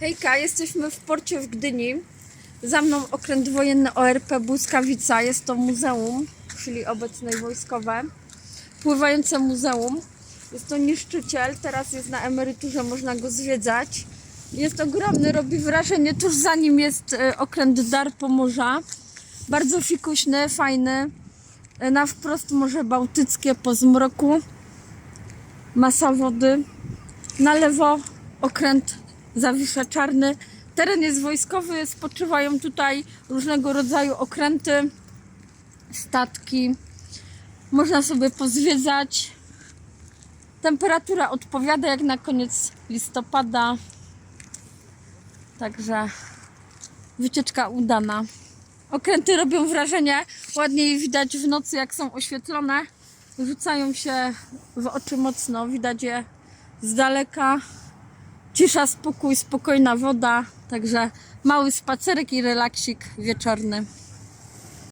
Hejka, jesteśmy w porcie w Gdyni. Za mną okręt wojenny ORP Błyskawica. Jest to muzeum, czyli obecnej wojskowe. Pływające muzeum. Jest to niszczyciel, teraz jest na emeryturze, można go zwiedzać. Jest ogromny, robi wrażenie. Tuż za nim jest e, okręt Dar Pomorza. Bardzo fikuśny, fajny. E, Na wprost Morze Bałtyckie po zmroku. Masa wody. Na lewo okręt Zawisza Czarny. Teren jest wojskowy, spoczywają tutaj różnego rodzaju okręty, statki. Można sobie pozwiedzać. Temperatura odpowiada jak na koniec listopada. Także wycieczka udana. Okręty robią wrażenie, ładnie je widać w nocy jak są oświetlone. Rzucają się w oczy mocno, widać je z daleka. Cisza, spokój, spokojna woda. Także mały spacerek i relaksik wieczorny.